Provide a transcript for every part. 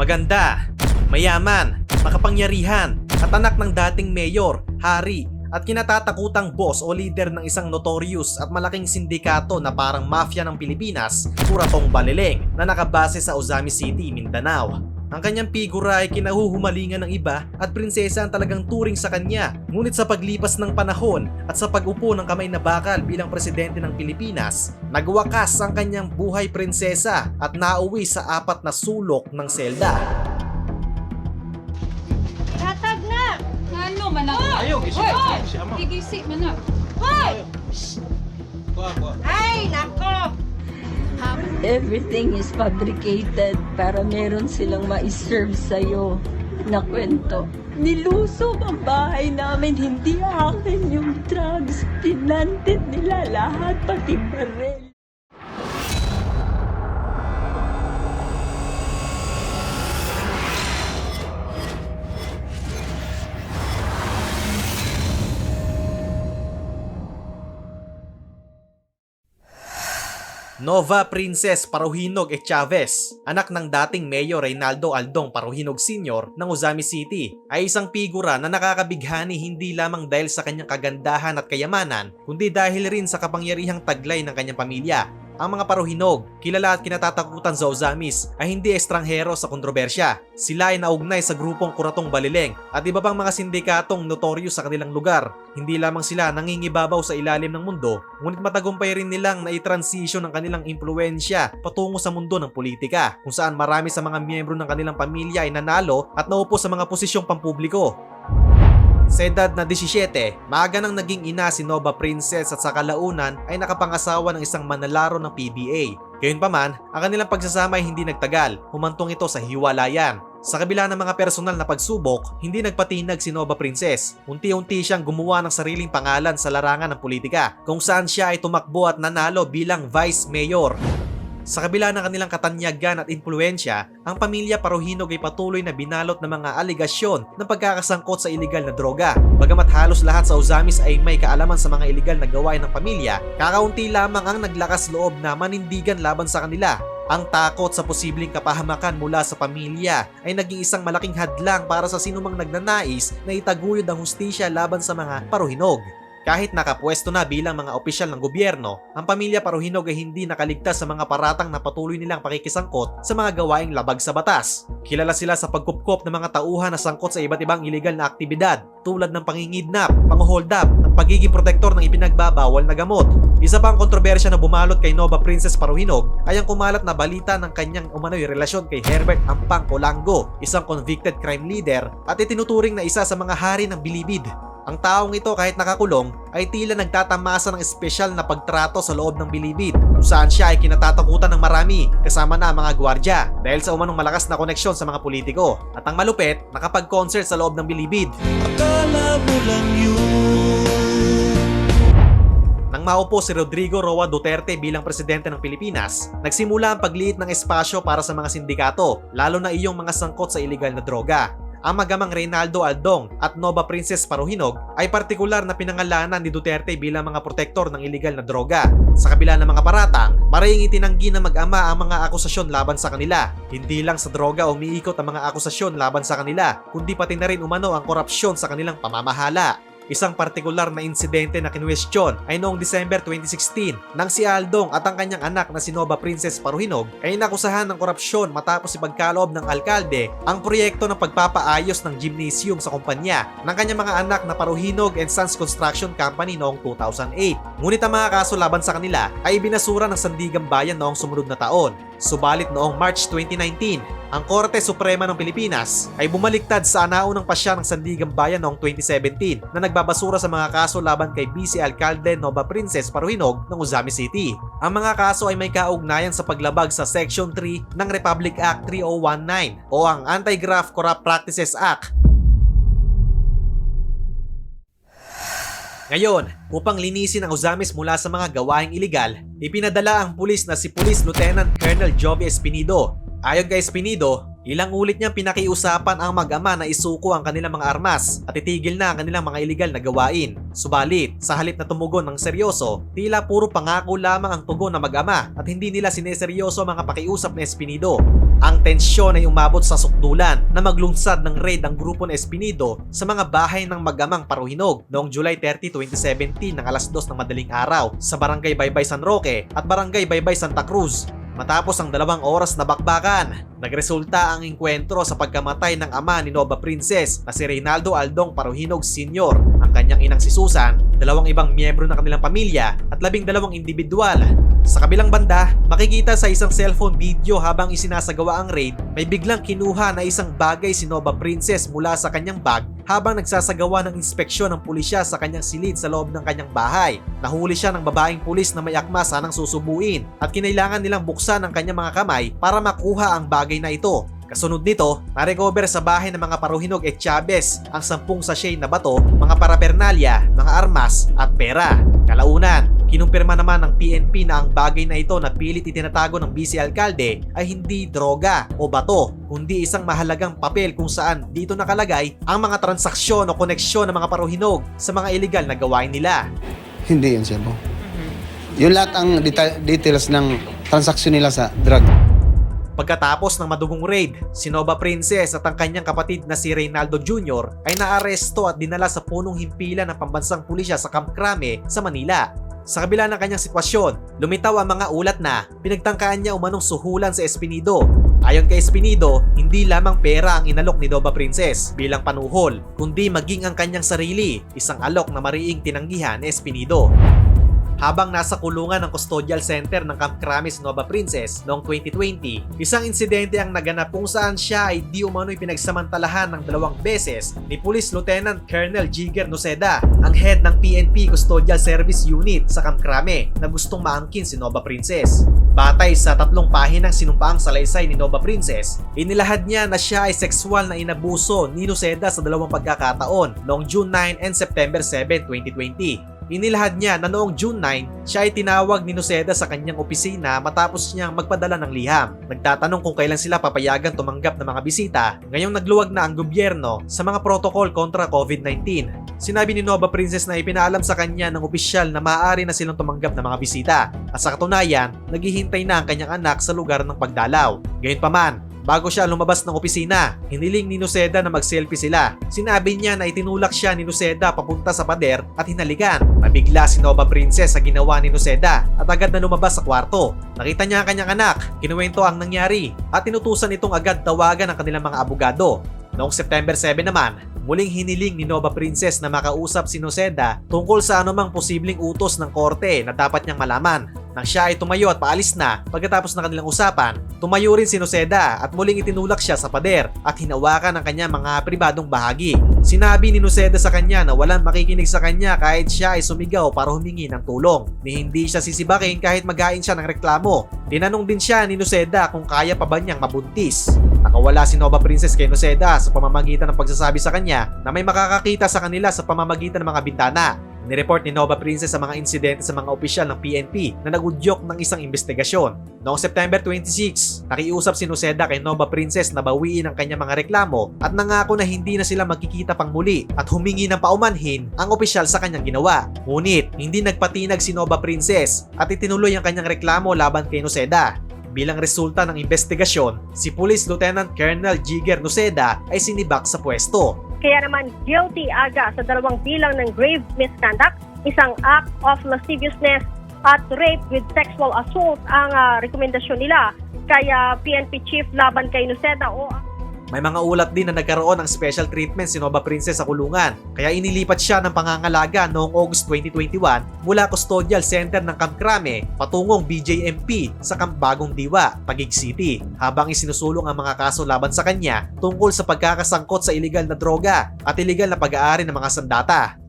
Maganda, mayaman, makapangyarihan, at anak ng dating mayor, hari, at kinatatakutang boss o leader ng isang notorious at malaking sindikato na parang mafia ng Pilipinas, Kuratong Balileng, na nakabase sa Ozami City, Mindanao. Ang kanyang figura ay kinahuhumalingan ng iba at prinsesa ang talagang turing sa kanya. Ngunit sa paglipas ng panahon at sa pag-upo ng kamay na bakal bilang presidente ng Pilipinas, nagwakas ang kanyang buhay prinsesa at nauwi sa apat na sulok ng selda. Hatag na! Ano man na? Ayaw, gisi Hoy! ka. Si ama. Gigisi man na. Hoy! Ay, nako! Everything is fabricated para meron silang ma-serve sa'yo na kwento. Nilusob ang bahay namin, hindi akin yung drugs. Pinanted nila lahat, pati barel. Nova Princess Paruhinog e Chavez, anak ng dating Mayor Reynaldo Aldong Paruhinog Sr. ng Ozami City, ay isang figura na nakakabighani hindi lamang dahil sa kanyang kagandahan at kayamanan, kundi dahil rin sa kapangyarihang taglay ng kanyang pamilya. Ang mga paruhinog, kilala at kinatatakutan sa Ozamis, ay hindi estranghero sa kontrobersya. Sila ay naugnay sa grupong Kuratong Balileng at iba pang mga sindikatong notorious sa kanilang lugar. Hindi lamang sila nangingibabaw sa ilalim ng mundo, ngunit matagumpay rin nilang na-transition ang kanilang impluensya patungo sa mundo ng politika, kung saan marami sa mga miyembro ng kanilang pamilya ay nanalo at naupo sa mga posisyong pampubliko. Sa edad na 17, maaga nang naging ina si Nova Princess at sa kalaunan ay nakapangasawa ng isang manlalaro ng PBA. Gayunpaman, ang kanilang pagsasama ay hindi nagtagal, humantong ito sa hiwalayan. Sa kabila ng mga personal na pagsubok, hindi nagpatinag si Nova Princess. Unti-unti siyang gumawa ng sariling pangalan sa larangan ng politika, kung saan siya ay tumakbo at nanalo bilang Vice Mayor. Sa kabila ng kanilang katanyagan at impluensya, ang pamilya Paruhinog ay patuloy na binalot ng mga aligasyon ng pagkakasangkot sa iligal na droga. Bagamat halos lahat sa Ozamis ay may kaalaman sa mga iligal na gawain ng pamilya, kakaunti lamang ang naglakas loob na manindigan laban sa kanila. Ang takot sa posibleng kapahamakan mula sa pamilya ay naging isang malaking hadlang para sa sinumang nagnanais na itaguyod ang hustisya laban sa mga paruhinog. Kahit nakapwesto na bilang mga opisyal ng gobyerno, ang pamilya Paruhinog ay hindi nakaligtas sa mga paratang na patuloy nilang pakikisangkot sa mga gawaing labag sa batas. Kilala sila sa pagkupkop ng mga tauhan na sangkot sa iba't ibang iligal na aktibidad tulad ng pangingidnap, pang-hold up, at pagiging protektor ng ipinagbabawal na gamot. Isa pang kontrobersya na bumalot kay Nova Princess Paruhinog ay ang kumalat na balita ng kanyang umano'y relasyon kay Herbert Ampang Colango, isang convicted crime leader at itinuturing na isa sa mga hari ng bilibid. Ang taong ito kahit nakakulong ay tila nagtatamasa ng espesyal na pagtrato sa loob ng bilibid kung saan siya ay kinatatakutan ng marami kasama na ang mga gwardya dahil sa umanong malakas na koneksyon sa mga politiko. At ang malupit, nakapag-concert sa loob ng bilibid. Nang maupo si Rodrigo Roa Duterte bilang presidente ng Pilipinas, nagsimula ang pagliit ng espasyo para sa mga sindikato, lalo na iyong mga sangkot sa iligal na droga. Ang magamang Reynaldo Aldong at Nova Princess Paruhinog ay partikular na pinangalanan ni Duterte bilang mga protektor ng iligal na droga. Sa kabila ng mga paratang, maraying itinanggi ng mag-ama ang mga akusasyon laban sa kanila. Hindi lang sa droga umiikot ang mga akusasyon laban sa kanila, kundi pati na rin umano ang korupsyon sa kanilang pamamahala. Isang partikular na insidente na kinwestiyon ay noong December 2016 nang si Aldong at ang kanyang anak na si Nova Princess Paruhinog ay nakusahan ng korupsyon matapos ipagkaloob ng alkalde ang proyekto ng pagpapaayos ng gymnasium sa kumpanya ng kanyang mga anak na Paruhinog and Sons Construction Company noong 2008. Ngunit ang mga kaso laban sa kanila ay binasura ng Sandigang Bayan noong sumunod na taon. Subalit noong March 2019, ang Korte Suprema ng Pilipinas ay bumaliktad sa anaunang pasya ng Sandigang Bayan noong 2017 na nagbabasura sa mga kaso laban kay Vice Alcalde Nova Princess Paruhinog ng Ozami City. Ang mga kaso ay may kaugnayan sa paglabag sa Section 3 ng Republic Act 3019 o ang Anti-Graft Corrupt Practices Act Ngayon, upang linisin ang Ozamis mula sa mga gawaing iligal, ipinadala ang pulis na si Police Lieutenant Colonel Jovi Espinido. Ayon kay Espinido, Ilang ulit niyang pinakiusapan ang mag-ama na isuko ang kanilang mga armas at itigil na ang kanilang mga iligal na gawain. Subalit, sa halip na tumugon ng seryoso, tila puro pangako lamang ang tugon ng mag-ama at hindi nila sineseryoso mga pakiusap ni Espinido. Ang tensyon ay umabot sa sukdulan na maglunsad ng raid ang grupo ng Espinido sa mga bahay ng mag-amang Paruhinog noong July 30, 2017 ng alas 2 ng madaling araw sa Barangay Baybay San Roque at Barangay Baybay Santa Cruz. Matapos ang dalawang oras na bakbakan, nagresulta ang engkwentro sa pagkamatay ng ama ni Nova Princess na si Reynaldo Aldong Paruhinog Sr., ang kanyang inang si Susan, dalawang ibang miyembro ng kanilang pamilya at labing dalawang individual. Sa kabilang banda, makikita sa isang cellphone video habang isinasagawa ang raid, may biglang kinuha na isang bagay si Nova Princess mula sa kanyang bag habang nagsasagawa ng inspeksyon ng pulisya sa kanyang silid sa loob ng kanyang bahay. Nahuli siya ng babaeng pulis na may akma sanang susubuin at kinailangan nilang buksan ang kanyang mga kamay para makuha ang bagay na ito. Kasunod nito, na-recover sa bahay ng mga paruhinog at Chavez ang sampung sachet na bato, mga parapernalya, mga armas at pera. Kalaunan, kinumpirma naman ng PNP na ang bagay na ito na pilit itinatago ng vice alkalde ay hindi droga o bato, kundi isang mahalagang papel kung saan dito nakalagay ang mga transaksyon o koneksyon ng mga paruhinog sa mga illegal na gawain nila. Hindi yun, Sebo. Yung lahat ang deta- details ng transaksyon nila sa drug. Pagkatapos ng madugong raid, si Nova Princess at ang kanyang kapatid na si Reynaldo Jr. ay naaresto at dinala sa punong himpilan ng pambansang pulisya sa Camp Crame sa Manila. Sa kabila ng kanyang sitwasyon, lumitaw ang mga ulat na pinagtangkaan niya umanong suhulan sa Espinido. Ayon kay Espinido, hindi lamang pera ang inalok ni Nova Princess bilang panuhol, kundi maging ang kanyang sarili, isang alok na mariing tinanggihan ni Espinido. Habang nasa kulungan ng custodial center ng Camp Crame si Nova Princess noong 2020, isang insidente ang naganap kung saan siya ay di umano'y pinagsamantalahan ng dalawang beses ni Police Lieutenant Colonel Jigger Noceda, ang head ng PNP Custodial Service Unit sa Camp Crame na gustong maangkin si Nova Princess. Batay sa tatlong pahinang sinumpaang salaysay ni Nova Princess, inilahad niya na siya ay sexual na inabuso ni Noceda sa dalawang pagkakataon noong June 9 and September 7, 2020. Inilahad niya na noong June 9, siya ay tinawag ni Noceda sa kanyang opisina matapos niyang magpadala ng liham. Nagtatanong kung kailan sila papayagan tumanggap ng mga bisita, ngayong nagluwag na ang gobyerno sa mga protocol kontra COVID-19. Sinabi ni Nova Princess na ipinaalam sa kanya ng opisyal na maaari na silang tumanggap ng mga bisita. At sa katunayan, naghihintay na ang kanyang anak sa lugar ng pagdalaw. Gayunpaman, Bago siya lumabas ng opisina, hiniling ni Noceda na mag-selfie sila. Sinabi niya na itinulak siya ni Noceda papunta sa pader at hinalikan. Nabigla si Nova Princess sa ginawa ni Noceda at agad na lumabas sa kwarto. Nakita niya ang kanyang anak, kinuwento ang nangyari at tinutusan itong agad tawagan ang kanilang mga abogado. Noong September 7 naman, muling hiniling ni Nova Princess na makausap si Noceda tungkol sa anumang posibleng utos ng korte na dapat niyang malaman. Nang siya ay tumayo at paalis na pagkatapos ng kanilang usapan, tumayo rin si Noceda at muling itinulak siya sa pader at hinawakan ang kanyang mga pribadong bahagi. Sinabi ni Noceda sa kanya na walang makikinig sa kanya kahit siya ay sumigaw para humingi ng tulong. Ni hindi siya sisibakin kahit maghain siya ng reklamo. Tinanong din siya ni Noceda kung kaya pa ba niyang mabuntis. Nakawala si Nova Princess kay Noceda sa pamamagitan ng pagsasabi sa kanya na may makakakita sa kanila sa pamamagitan ng mga bintana. Nireport ni Nova Princess sa mga insidente sa mga opisyal ng PNP na nagudyok ng isang investigasyon. Noong September 26, nakiusap si Noceda kay Nova Princess na bawiin ang kanyang mga reklamo at nangako na hindi na sila magkikita pang muli at humingi ng paumanhin ang opisyal sa kanyang ginawa. Ngunit, hindi nagpatinag si Nova Princess at itinuloy ang kanyang reklamo laban kay Noceda. Bilang resulta ng investigasyon, si Police Lieutenant Colonel Jigger Noceda ay sinibak sa pwesto. Kaya naman guilty aga sa dalawang bilang ng grave misconduct, isang act of lasciviousness at rape with sexual assault ang ah, rekomendasyon nila. Kaya PNP Chief laban kay Noceda o May mga ulat din na nagkaroon ng special treatment si Nova Princess sa kulungan, kaya inilipat siya ng pangangalaga noong August 2021 mula Custodial Center ng Camp Crame patungong BJMP sa Camp Bagong Diwa, Taguig City, habang isinusulong ang mga kaso laban sa kanya tungkol sa pagkakasangkot sa iligal na droga at iligal na pag-aari ng mga sandata.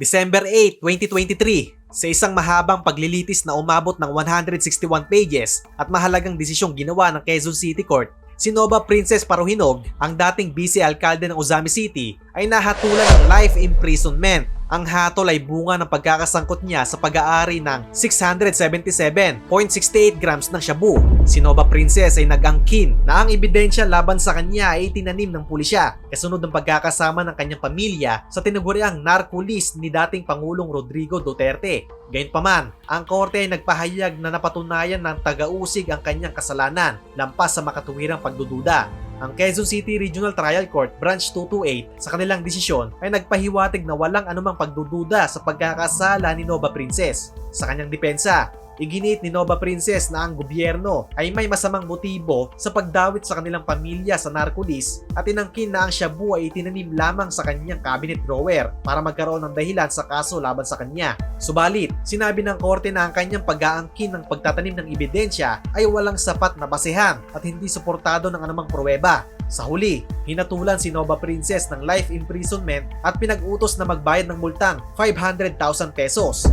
December 8, 2023, sa isang mahabang paglilitis na umabot ng 161 pages at mahalagang desisyong ginawa ng Quezon City Court, si Nova Princess Paruhinog, ang dating vice alkalde ng Ozami City, ay nahatulan ng life imprisonment. Ang hatol ay bunga ng pagkakasangkot niya sa pag-aari ng 677.68 grams ng shabu. Si Nova Princess ay nag-angkin na ang ebidensya laban sa kanya ay tinanim ng pulisya kasunod ng pagkakasama ng kanyang pamilya sa tinaguriang narco ni dating Pangulong Rodrigo Duterte. Gayunpaman, ang korte ay nagpahayag na napatunayan ng taga-usig ang kanyang kasalanan lampas sa makatuwirang pagdududa. Ang Quezon City Regional Trial Court Branch 228 sa kanilang desisyon ay nagpahiwatig na walang anumang pagdududa sa pagkakasala ni Nova Princess. Sa kanyang depensa, iginit ni Nova Princess na ang gobyerno ay may masamang motibo sa pagdawit sa kanilang pamilya sa narcolis at inangkin na ang shabu ay itinanim lamang sa kanyang cabinet drawer para magkaroon ng dahilan sa kaso laban sa kanya. Subalit, sinabi ng korte na ang kanyang pag-aangkin ng pagtatanim ng ebidensya ay walang sapat na basehan at hindi suportado ng anumang pruweba. Sa huli, hinatulan si Nova Princess ng life imprisonment at pinag-utos na magbayad ng multang 500,000 pesos.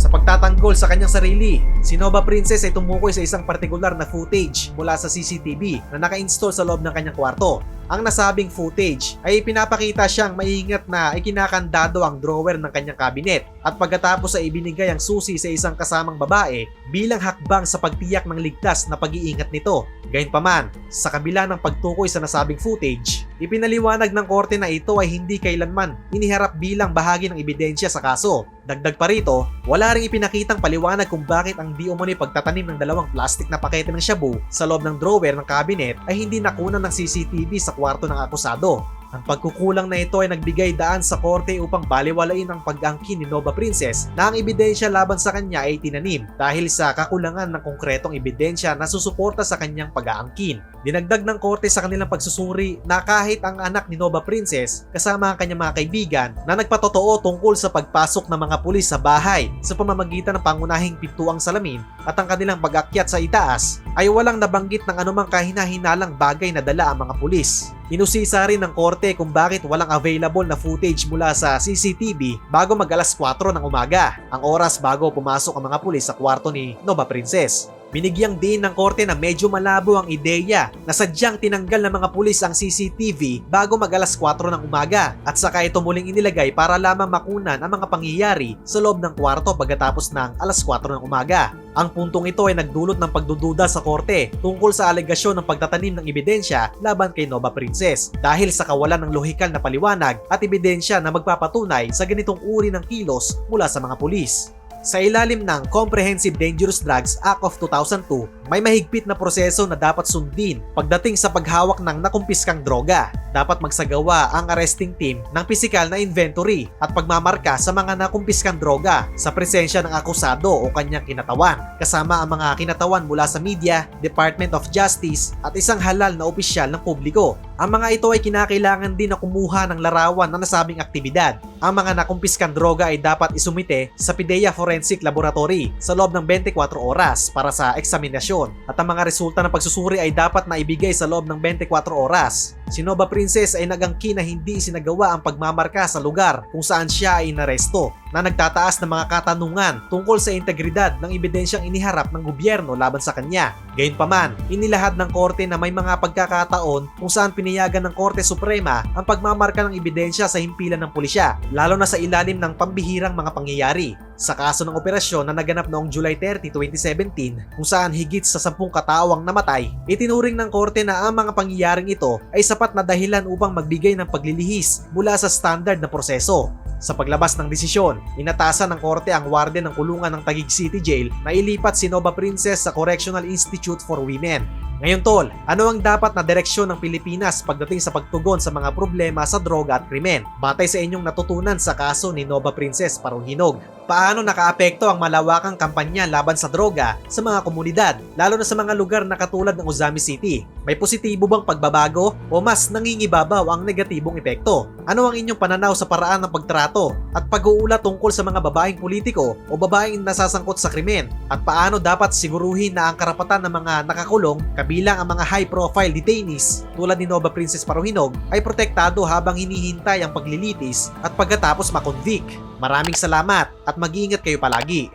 Sa pagtatanggol sa kanyang sarili, si Nova Princess ay tumukoy sa isang partikular na footage mula sa CCTV na naka-install sa loob ng kanyang kwarto. Ang nasabing footage ay pinapakita siyang maingat na ikinakandado ang drawer ng kanyang kabinet at pagkatapos ay ibinigay ang susi sa isang kasamang babae bilang hakbang sa pagtiyak ng ligtas na pag-iingat nito. Gayunpaman, sa kabila ng pagtukoy sa nasabing footage, ipinaliwanag ng korte na ito ay hindi kailanman iniharap bilang bahagi ng ebidensya sa kaso. Dagdag pa rito, wala ring ipinakitang paliwanag kung bakit ang di umano'y pagtatanim ng dalawang plastic na pakete ng shabu sa loob ng drawer ng cabinet ay hindi nakunan ng CCTV sa kwarto ng akusado. Ang pagkukulang na ito ay nagbigay daan sa korte upang baliwalain ang pag-angkin ni Nova Princess na ang ebidensya laban sa kanya ay tinanim dahil sa kakulangan ng konkretong ebidensya na susuporta sa kanyang pag-aangkin. Dinagdag ng korte sa kanilang pagsusuri na kahit ang anak ni Nova Princess kasama ang kanyang mga kaibigan na nagpatotoo tungkol sa pagpasok ng mga pulis sa bahay sa pamamagitan ng pangunahing pintuang salamin at ang kanilang pag-akyat sa itaas ay walang nabanggit ng anumang kahina-hinalang bagay na dala ang mga pulis. Inusisa rin ng korte kung bakit walang available na footage mula sa CCTV bago mag alas 4 ng umaga, ang oras bago pumasok ang mga pulis sa kwarto ni Nova Princess. Binigyang din ng korte na medyo malabo ang ideya na sadyang tinanggal ng mga pulis ang CCTV bago mag alas 4 ng umaga at saka ito muling inilagay para lamang makunan ang mga pangyayari sa loob ng kwarto pagkatapos ng alas 4 ng umaga. Ang puntong ito ay nagdulot ng pagdududa sa korte tungkol sa alegasyon ng pagtatanim ng ebidensya laban kay Nova Princess dahil sa kawalan ng lohikal na paliwanag at ebidensya na magpapatunay sa ganitong uri ng kilos mula sa mga pulis. Sa ilalim ng Comprehensive Dangerous Drugs Act of 2002, may mahigpit na proseso na dapat sundin pagdating sa paghawak ng nakumpiskang droga. Dapat magsagawa ang arresting team ng pisikal na inventory at pagmamarka sa mga nakumpiskang droga sa presensya ng akusado o kanyang kinatawan, kasama ang mga kinatawan mula sa media, Department of Justice at isang halal na opisyal ng publiko. Ang mga ito ay kinakailangan din na kumuha ng larawan ng nasabing aktibidad. Ang mga nakumpiskang droga ay dapat isumite sa PIDEA Forensic Laboratory sa loob ng 24 oras para sa eksaminasyon at ang mga resulta ng pagsusuri ay dapat na ibigay sa loob ng 24 oras. Si Nova Princess ay nagangkin na hindi isinagawa ang pagmamarka sa lugar kung saan siya ay inaresto na nagtataas ng mga katanungan tungkol sa integridad ng ebidensyang iniharap ng gobyerno laban sa kanya. Gayunpaman, inilahad ng korte na may mga pagkakataon kung saan pinayagan ng Korte Suprema ang pagmamarka ng ebidensya sa himpilan ng pulisya, lalo na sa ilalim ng pambihirang mga pangyayari. Sa kaso ng operasyon na naganap noong July 30, 2017, kung saan higit sa 10 katawang namatay, itinuring ng korte na ang mga pangyayaring ito ay sapat na dahilan upang magbigay ng paglilihis mula sa standard na proseso. Sa paglabas ng desisyon, inatasan ng korte ang warden ng kulungan ng Taguig City Jail na ilipat si Nova Princess sa Correctional Institute for Women. Ngayon tol, ano ang dapat na direksyon ng Pilipinas pagdating sa pagtugon sa mga problema sa droga at krimen? Batay sa inyong natutunan sa kaso ni Nova Princess Parunghinog. Paano nakaapekto ang malawakang kampanya laban sa droga sa mga komunidad, lalo na sa mga lugar na katulad ng Uzami City? May positibo bang pagbabago o mas nangingibabaw ang negatibong epekto? Ano ang inyong pananaw sa paraan ng pagtrato at pag-uulat tungkol sa mga babaeng politiko o babaeng nasasangkot sa krimen? At paano dapat siguruhin na ang karapatan ng mga nakakulong kabilang ang mga high-profile detainees tulad ni Nova Princess Paruhinog ay protektado habang hinihintay ang paglilitis at pagkatapos makonvict? Maraming salamat at mag-iingat kayo palagi.